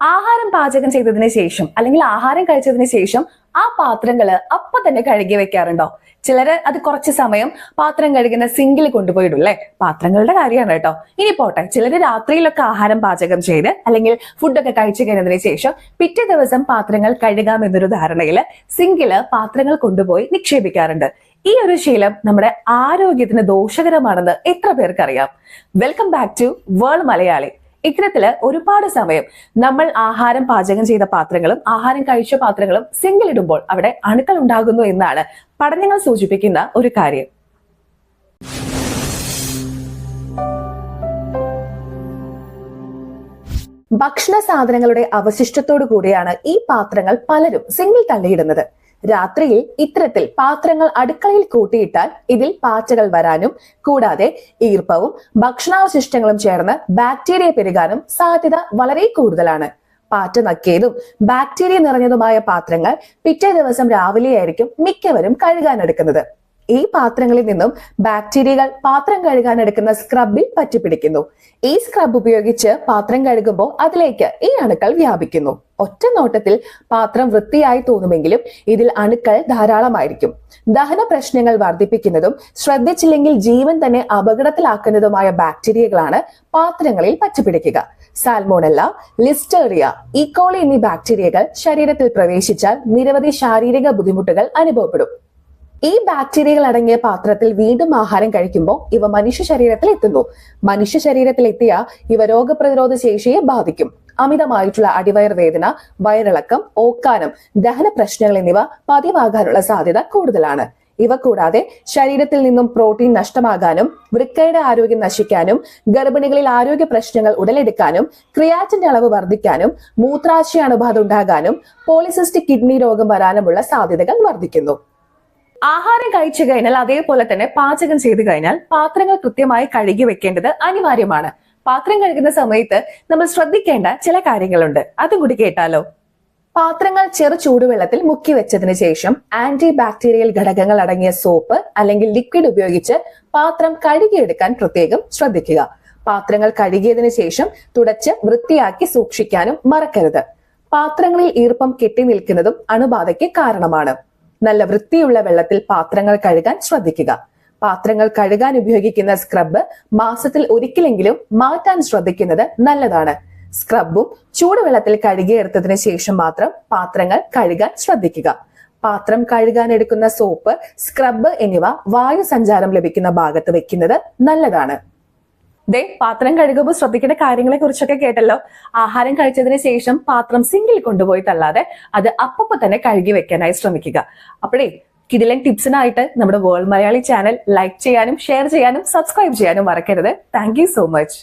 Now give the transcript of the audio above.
ആഹാരം പാചകം ചെയ്തതിന് ശേഷം അല്ലെങ്കിൽ ആഹാരം കഴിച്ചതിന് ശേഷം ആ പാത്രങ്ങൾ അപ്പൊ തന്നെ കഴുകി വെക്കാറുണ്ടോ? ചിലര് അത് കുറച്ച് സമയം പാത്രം കഴുകുന്ന സിങ്കിൽ കൊണ്ടുപോയിടൂല്ലേ പാത്രങ്ങളുടെ കാര്യമാണ് കേട്ടോ. ഇനി പോട്ടെ. ചിലര് രാത്രിയിലൊക്കെ ആഹാരം പാചകം ചെയ്ത് അല്ലെങ്കിൽ ഫുഡൊക്കെ കഴിച്ചു കഴിഞ്ഞതിന് ശേഷം പിറ്റേ ദിവസം പാത്രങ്ങൾ കഴുകാം എന്നൊരു ധാരണയിൽ സിങ്കിൽ പാത്രങ്ങൾ കൊണ്ടുപോയി നിക്ഷേപിക്കാറുണ്ട്. ഈ ഒരു ശീലം നമ്മുടെ ആരോഗ്യത്തിന് ദോഷകരമാണെന്ന് എത്ര പേർക്കറിയാം? Welcome back to world Malayali. ഇത്തരത്തിൽ ഒരുപാട് സമയം നമ്മൾ ആഹാരം പാചകം ചെയ്ത പാത്രങ്ങളും ആഹാരം കഴിച്ച പാത്രങ്ങളും സിങ്കിലിടുമ്പോൾ അവിടെ അണുക്കൾ ഉണ്ടാകുന്നു എന്നാണ് പഠനങ്ങൾ സൂചിപ്പിക്കുന്ന ഒരു കാര്യം. ഭക്ഷണ സാധനങ്ങളുടെ അവശിഷ്ടത്തോടു കൂടിയാണ് ഈ പാത്രങ്ങൾ പലരും സിങ്കിൽ തള്ളിയിടുന്നത്. രാത്രിയിൽ ഇത്തരത്തിൽ പാത്രങ്ങൾ അടുക്കളയിൽ കൂട്ടിയിട്ടാൽ ഇതിൽ പാച്ചകൾ വരാനും കൂടാതെ ഈർപ്പവും ഭക്ഷണാവശിഷ്ടങ്ങളും ചേർന്ന് ബാക്ടീരിയ പെരുകാനും സാധ്യത വളരെ കൂടുതലാണ്. പാറ്റ നക്കിയതും ബാക്ടീരിയ നിറഞ്ഞതുമായ പാത്രങ്ങൾ പിറ്റേ ദിവസം രാവിലെയായിരിക്കും മിക്കവരും കഴുകാനെടുക്കുന്നത് ഈ പാത്രങ്ങളിൽ നിന്നും ബാക്ടീരിയകൾ പാത്രം കഴുകാൻ എടുക്കുന്ന സ്ക്രബിൽ പറ്റിപ്പിടിക്കുന്നു. ഈ സ്ക്രബ് ഉപയോഗിച്ച് പാത്രം കഴുകുമ്പോൾ അതിലേക്ക് ഈ അണുക്കൾ വ്യാപിക്കുന്നു. ഒറ്റ നോട്ടത്തിൽ പാത്രം വൃത്തിയായി തോന്നുമെങ്കിലും ഇതിൽ അണുക്കൾ ധാരാളമായിരിക്കും. ദഹന പ്രശ്നങ്ങൾ വർദ്ധിപ്പിക്കുന്നതും ശ്രദ്ധിച്ചില്ലെങ്കിൽ ജീവൻ തന്നെ അപകടത്തിലാക്കുന്നതുമായ ബാക്ടീരിയകളാണ് പാത്രങ്ങളിൽ പറ്റിപ്പിടിക്കുക. സാൽമോണല്ല ലിസ്റ്റേറിയ ഈക്കോളി എന്നീ ബാക്ടീരിയകൾ ശരീരത്തിൽ പ്രവേശിച്ചാൽ നിരവധി ശാരീരിക ബുദ്ധിമുട്ടുകൾ അനുഭവപ്പെടും. ഈ ബാക്ടീരിയകൾ അടങ്ങിയ പാത്രത്തിൽ വീണ്ടും ആഹാരം കഴിക്കുമ്പോൾ ഇവ മനുഷ്യ ശരീരത്തിൽ എത്തുന്നു. മനുഷ്യ ശരീരത്തിൽ എത്തിയ ഇവ രോഗപ്രതിരോധ ശേഷിയെ ബാധിക്കും. അമിതമായിട്ടുള്ള അടിവയർ വേദന വയറിളക്കം ഓക്കാനം ദഹന പ്രശ്നങ്ങൾ എന്നിവ പതിവാകാനുള്ള സാധ്യത കൂടുതലാണ്. ഇവ കൂടാതെ ശരീരത്തിൽ നിന്നും പ്രോട്ടീൻ നഷ്ടമാകാനും വൃക്കയുടെ ആരോഗ്യം നശിക്കാനും ഗർഭിണികളിൽ ആരോഗ്യ പ്രശ്നങ്ങൾ ഉടലെടുക്കാനും ക്രിയാറ്റിന്റെ അളവ് വർദ്ധിക്കാനും മൂത്രാശയ അണുബാധ ഉണ്ടാകാനും പോളിസിസ്റ്റിക് കിഡ്നി രോഗം വരാനുമുള്ള സാധ്യതകൾ വർദ്ധിക്കുന്നു. ആഹാരം കഴിച്ചു കഴിഞ്ഞാൽ അതേപോലെ തന്നെ പാചകം ചെയ്തു കഴിഞ്ഞാൽ പാത്രങ്ങൾ കൃത്യമായി കഴുകി വെക്കേണ്ടത് അനിവാര്യമാണ്. പാത്രം കഴുകുന്ന സമയത്ത് നമ്മൾ ശ്രദ്ധിക്കേണ്ട ചില കാര്യങ്ങളുണ്ട്. അതും കൂടി കേട്ടാലോ? പാത്രങ്ങൾ ചെറു ചൂടുവെള്ളത്തിൽ മുക്കി വെച്ചതിന് ശേഷം ആന്റി ബാക്ടീരിയൽ ഘടകങ്ങൾ അടങ്ങിയ സോപ്പ് അല്ലെങ്കിൽ ലിക്വിഡ് ഉപയോഗിച്ച് പാത്രം കഴുകിയെടുക്കാൻ പ്രത്യേകം ശ്രദ്ധിക്കുക. പാത്രങ്ങൾ കഴുകിയതിനു ശേഷം തുടച്ച് വൃത്തിയാക്കി സൂക്ഷിക്കാനും മറക്കരുത്. പാത്രങ്ങളിൽ ഈർപ്പം കെട്ടി നിൽക്കുന്നതും അണുബാധയ്ക്ക് കാരണമാണ്. നല്ല വൃത്തിയുള്ള വെള്ളത്തിൽ പാത്രങ്ങൾ കഴുകാൻ ശ്രദ്ധിക്കുക. പാത്രങ്ങൾ കഴുകാൻ ഉപയോഗിക്കുന്ന സ്ക്രബ് മാസത്തിൽ ഒരിക്കലെങ്കിലും മാറ്റാൻ ശ്രദ്ധിക്കുന്നത് നല്ലതാണ്. സ്ക്രബും ചൂടുവെള്ളത്തിൽ കഴുകിയെടുത്തതിന് ശേഷം മാത്രം പാത്രങ്ങൾ കഴുകാൻ ശ്രദ്ധിക്കുക. പാത്രം കഴുകാൻ എടുക്കുന്ന സോപ്പ് സ്ക്രബ് എന്നിവ വായു സഞ്ചാരം ലഭിക്കുന്ന ഭാഗത്ത് വെക്കുന്നത് നല്ലതാണ്. ദേ പാത്രം കഴുകുമ്പോൾ ശ്രദ്ധിക്കേണ്ട കാര്യങ്ങളെ കുറിച്ചൊക്കെ കേട്ടല്ലോ. ആഹാരം കഴിച്ചതിന് ശേഷം പാത്രം സിങ്കിൽ കൊണ്ടുപോയി തള്ളാതെ അത് അപ്പപ്പോ തന്നെ കഴുകി വെക്കാനായി ശ്രമിക്കുക. അപ്പോഴേ കിടിലൻ ടിപ്സിനായിട്ട് നമ്മുടെ വേൾഡ് മലയാളി ചാനൽ ലൈക്ക് ചെയ്യാനും ഷെയർ ചെയ്യാനും സബ്സ്ക്രൈബ് ചെയ്യാനും മറക്കരുത്. Thank so much.